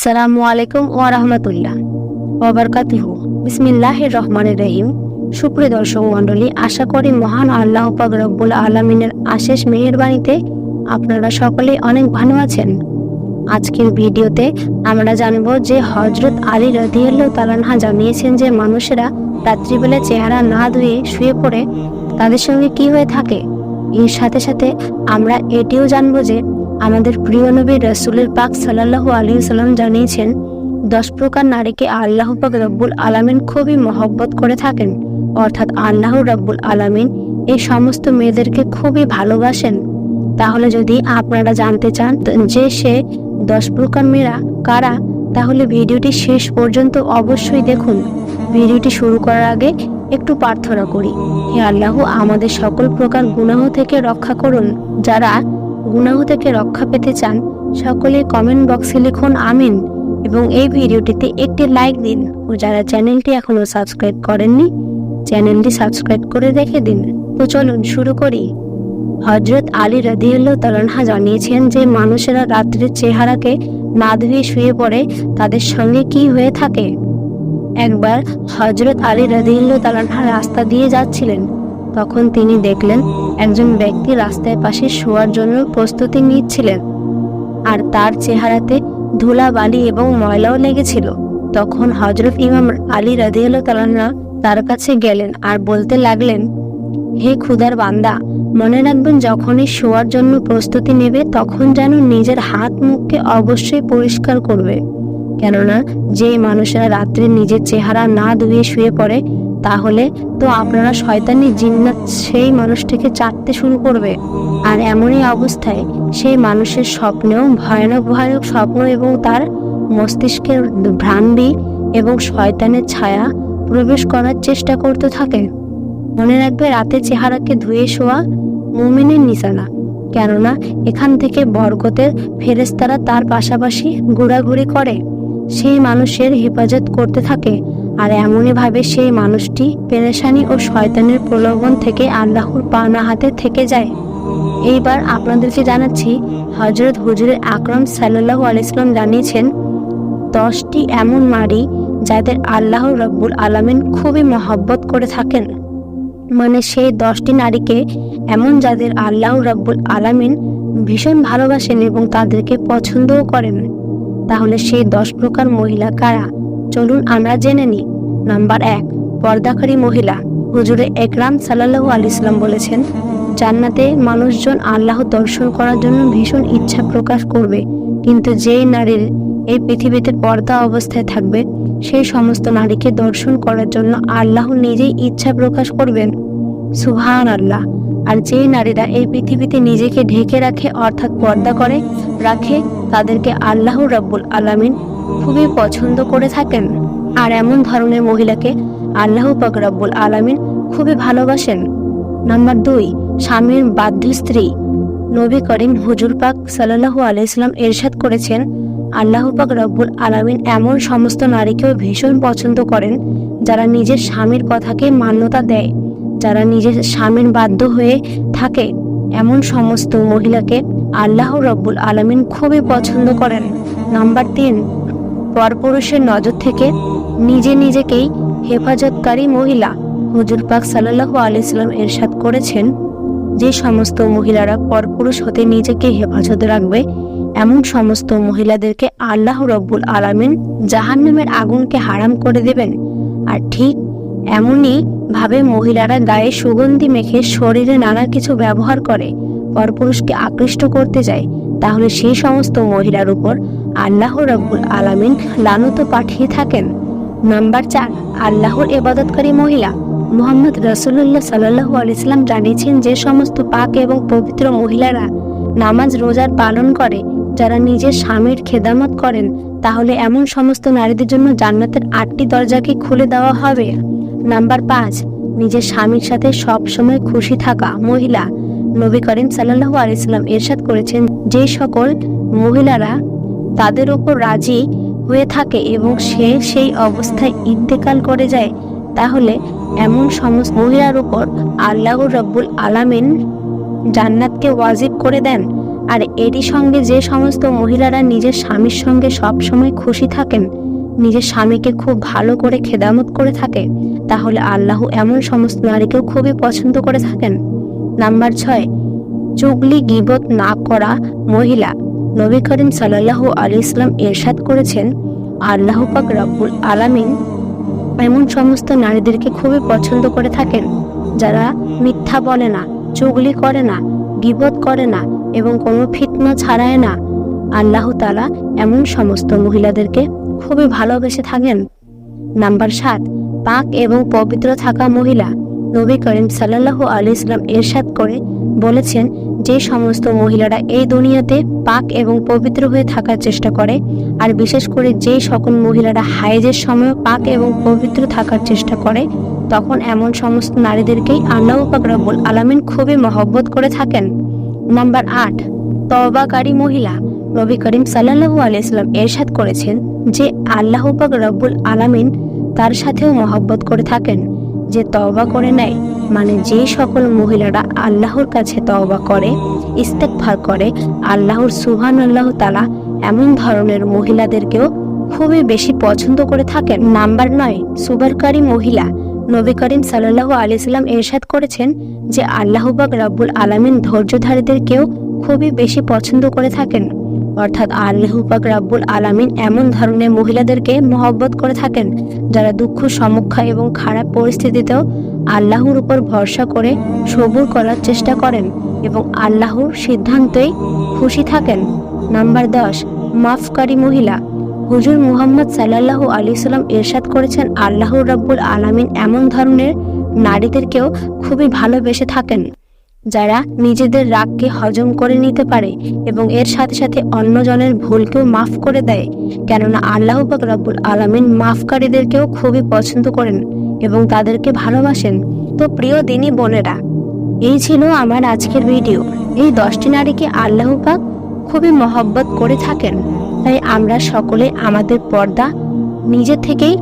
আসসালামু আলাইকুম ওয়া রাহমাতুল্লাহ। ওয়াবারকাতুহু বিসমিল্লাহির রহমানির রহিম। সুপ্রিয় দর্শক মণ্ডলী, আশা করি মহান আল্লাহ পাক রব্বুল আলমিনের আশেষ মেহেরবাণীতে আপনারা সকলেই অনেক ভালো আছেন। আজকের ভিডিওতে আমরা জানব যে হজরত আলী রদিয়াল্লাহ তালানহা জানিয়েছেন যে মানুষেরা রাত্রিবেলা চেহারা না ধুয়ে শুয়ে পড়ে তাদের সঙ্গে কি হয়ে থাকে। এর সাথে সাথে আমরা এটিও জানব যে আমাদের প্রিয় নবী রসুলের পাক সাল্লাহু আলী সাল্লাম জানিয়েছেন, দশ প্রকার নারীকে আল্লাহ পাক রব্বুল আলামিন খুবই মহব্বত করে থাকেন। অর্থাৎ আল্লাহ রব্বুল আলামিন এই সমস্ত মেয়েদেরকে খুবই ভালোবাসেন। তাহলে যদি আপনারা জানতে চান যে সে দশ প্রকার মেয়েরা কারা, তাহলে ভিডিওটি শেষ পর্যন্ত অবশ্যই দেখুন। ভিডিওটি শুরু করার আগে একটু প্রার্থনা করি। হে আল্লাহ, আমাদের সকল প্রকার গুনাহ থেকে রক্ষা করুন। যারা গুনাহ থেকে রক্ষা পেতে চান, সকলে কমেন্ট বক্সে লিখুন আমিন এবং এই ভিডিওটিতে একটি লাইক দিন ও যারা চ্যানেলটি এখনও সাবস্ক্রাইব করেননি, চ্যানেলটি সাবস্ক্রাইব করে রেখে দিন। তো চলুন শুরু করি। হজরত আলী রাদিউল্লাহ তালানহা জানিয়েছেন যে মানুষেরা রাত্রির চেহারাকে না ধুয়ে শুয়ে পড়ে, তাদের সঙ্গে কি হয়ে থাকে? একবার হজরত আলী রাদিউল্লাহ তালানহা রাস্তা দিয়ে যাচ্ছিলেন। তখন তিনি দেখলেন, একজন ব্যক্তি রাস্তায় পাশে শোয়ার জন্য প্রস্তুতি নিচ্ছিলেন। আর তার চেহারাতে ধুলা, বালি এবং ময়লাও লেগেছিল। তখন হজরত ইমাম আলী রাদিউল্লাহ তালান্না তার কাছে গেলেন আর বলতে লাগলেন, হে খুদার বান্দা, মনে রাখবেন যখনই শোয়ার জন্য প্রস্তুতি নেবে, তখন যেন নিজের হাত মুখকে অবশ্যই পরিষ্কার করবে। কেননা, যে মানুষেরা রাত্রে নিজের চেহারা না ধুয়ে শুয়ে পড়ে তাহলে তো আপনারা শয়তানি জিন্নাত সেই মানুষটিকে চাটতে শুরু করবে। আর এমনই অবস্থায় সেই মানুষের স্বপ্নেও ভয়ানক ভয়ানক স্বপ্ন এবং তার মস্তিষ্কের ভ্রান্তি এবং শয়তানের ছায়া প্রবেশ করার চেষ্টা করতে থাকে। মনে রাখবে রাতে চেহারাকে ধুয়ে শোয়া মুমিনের নিশানা, কেননা এখান থেকে বরকতের ফেরেস্তারা তার পাশাপাশি ঘোরাঘুরি করে। সেই মানুষের হেফাজত করতে থাকে। আর এমনইভাবে সেই মানুষটি পেরেশানি ও শয়তানের প্রলোভন থেকে আল্লাহর পাওনা হাতে থেকে যায়। এইবার আপনাদেরকে জানাচ্ছি হজরত হুজুরের আকরম সাল্লাহ আলাইসলাম জানিয়েছেন, দশটি এমন নারী যাদের আল্লাহ রব্বুল আলামিন খুবই মহব্বত করে থাকেন। মানে সেই দশটি নারীকে এমন যাদের আল্লাহ রব্বুল আলামিন ভীষণ ভালোবাসেন এবং তাদেরকে পছন্দও করেন। তাহলে সেই দশ প্রকার মহিলা কারা? চলুন আমরা জেনে নিই। নাম্বার এক, পর্দাকারী মহিলা। হুজুরে একরাম সাল্লাহ আলি ইসলাম বলেছেন, জান্নাতে মানুষজন আল্লাহ দর্শন করার জন্য ভীষণ ইচ্ছা প্রকাশ করবে, কিন্তু যেই নারীর এই পৃথিবীতে পর্দা অবস্থায় থাকবে সেই সমস্ত নারীকে দর্শন করার জন্য আল্লাহ নিজেই ইচ্ছা প্রকাশ করবেন। সুহান আল্লাহ আর যেই নারীরা এই পৃথিবীতে নিজেকে ঢেকে রাখে, অর্থাৎ পর্দা করে, রাখে, তাদেরকে আল্লাহ রাব্বুল আলামিন খুবই পছন্দ করে থাকেন। আর এমন ধরনের মহিলাকে আল্লাহ পাক রাব্বুল আলামিন খুবই ভালোবাসেন। নাম্বার দুই, স্বামীর বাধ্য স্ত্রী। নবী করিম হুজুর পাক সাল্লাহু আলাইসলাম এরশাদ করেছেন, আল্লাহ পাক রব্বুল আলামিন এমন সমস্ত নারীকেও ভীষণ পছন্দ করেন, যারা নিজের স্বামীর কথাকে মান্যতা দেয়, যারা নিজের স্বামীর বাধ্য হয়ে থাকে। এমন সমস্ত মহিলাকে আল্লাহ রব্বুল আলামিন খুবই পছন্দ করেন। নাম্বার তিন, পরপুরুষের নজর থেকে নিজে নিজেকেই হেফাজতকারী মহিলা হুজুর পাক সাল্লাহু আলাইসাল্লাম এরশাদ করেছেন, যে সমস্ত মহিলারা পরপুরুষ হতে নিজেকে হেফাজতে রাখবে, এমন সমস্ত মহিলাদেরকে আল্লাহ রব্বুল আলামিন জাহান্নামের আগুনকে হারাম করে দেবেন। আর ঠিক এমনই ভাবে মহিলারা গায়ে সুগন্ধি মেখে শরীরে নানা কিছু ব্যবহার করে, পরপুরুষকে আকৃষ্ট করতে যায়, তাহলে সেই সমস্ত মহিলার উপর আল্লাহ রব্বুল আলামিন লানত পাঠিয়ে থাকেন। নাম্বার চার, আল্লাহর এবাদতকারী মহিলা। মোহাম্মদ রসুল্লাহ সাল্লাহু আলাইসাল্লাম জানিয়েছেন যে সমস্ত পাক এবং পবিত্র মহিলারা নামাজ রোজার পালন করে, যারা নিজের স্বামীর খেদামত করেন, তাহলে এমন সমস্ত নারীদের জন্য জান্নাতের আটটি দরজাকে খুলে দেওয়া হবে। নাম্বার পাঁচ, নিজের স্বামীর সাথে সব সময় খুশি থাকা মহিলা। নবী করিম সাল্লাহু আলাইসাল্লাম এরশাদ করেছেন, যে সকল মহিলারা তাদের ওপর রাজি হয়ে থাকে এবং সে সেই অবস্থায় ইন্তেকাল করে যায়, তাহলে এমন সমস্ত মহিলার উপর আল্লাহ রব্বুল আলামিন জান্নাতকে ওয়াজিব করে দেন। আর এরই সঙ্গে যে সমস্ত মহিলারা নিজের স্বামীর সঙ্গে সবসময় খুশি থাকেন, নিজের স্বামীকে খুব ভালো করে খেদামত করে থাকে, তাহলে আল্লাহ এমন সমস্ত নারীকেও খুবই পছন্দ করে থাকেন। নাম্বার ছয়, চুগলি গিবত না করা মহিলা। নবী করিম সাল্লাল্লাহু আলি ইসলাম এরশাদ করেছেন, আল্লাহ পাক রব্বুল আলামিন এমন সমস্ত নারীদেরকে খুবই পছন্দ করে থাকেন, যারা মিথ্যা বলে না, চুগলি করে না, গিবত করে না এবং কোনো ফিতনা ছাড়ায় না। আল্লাহ তালা এমন সমস্ত মহিলাদেরকে খুবই ভালোবেসে থাকেন। নাম্বার সাত, পাক এবং পবিত্র থাকা মহিলা। নবী করিম সাল্লাল্লাহু আলি ইসলাম এরশাদ করে বলেছেন, যে সমস্ত মহিলারা এই দুনিয়াতে পাক এবং পবিত্র হয়ে থাকার চেষ্টা করে, আর বিশেষ করে যে সকল মহিলারা হাইজের সময় পাক এবং পবিত্র থাকার চেষ্টা করে, তখন এমন সমস্ত নারীদেরকেই আল্লাহ পাক রব্বুল আলামিন খুবই মহব্বত করে থাকেন। নাম্বার আট, তওবাকারী মহিলা। নবী করিম সাল্লাল্লাহু আলাইহি সাল্লাম এরশাদ করেছেন যে আল্লাহ পাক রব্বুল আলামিন তার সাথেও মহব্বত করে থাকেন। যে তওবা করে নেয় মানে যে সকল মহিলারা আল্লাহর কাছে তওবা করে ইস্তেকফার করে, আল্লাহর সুহান আল্লাহ তালা এমন ধরনের মহিলাদেরকেও খুবই বেশি পছন্দ করে থাকেন। নাম্বার নয়, সুবারকারী মহিলা। নবী করিম সাল্লাল্লাহু আলাইহি সাল্লাম এরশাদ করেছেন যে আল্লাহ পাক রব্বুল আলামিন ধৈর্যধারীদেরকেও খুবই বেশি পছন্দ করে থাকেন। অর্থাৎ আল্লাহ পাক রাব্বুল আলামিন এমন ধরনের মহিলাদেরকে মহব্বত করে থাকেন যারা দুঃখ সমক্ষা এবং খারাপ পরিস্থিতিতেও আল্লাহর উপর ভরসা করে সবুর করার চেষ্টা করেন এবং আল্লাহর সিদ্ধান্তেই খুশি থাকেন। নাম্বার দশ, মাফকারী মহিলা। হুজুর মুহাম্মদ সাল্লাল্লাহু আলি সাল্লাম এরশাদ করেছেন, আল্লাহর রাব্বুল আলামিন এমন ধরনের নারীদেরকেও খুবই ভালোবেসে থাকেন। যারা নিজেদের রাগকে হজম করে নিতে পারে এবং এর সাথে সাথে অন্যজনের ভুলকেও মাফ করে দেয়, কেননা আল্লাহ রব্বুল আলামিন মাফকারীদেরকেও খুবই পছন্দ করেন এবং তাদেরকে ভালোবাসেন। তো প্রিয় দিনী বোনেরা, এই ছিল আমার আজকের ভিডিও। এই দশটি নারীকে আল্লাহ পাক খুবই মহব্বত করে থাকেন। তাই আমরা সকলে আমাদের পর্দা নিজে থেকেই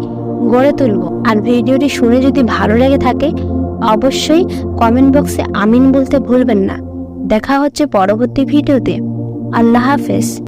গড়ে তুলব। আর ভিডিওটি শুনে যদি ভালো লেগে থাকে অবশ্যই কমেন্ট বক্সে আমিন বলতে ভুলবেন না। দেখা হচ্ছে পরবর্তী ভিডিওতে। আল্লাহ হাফেজ।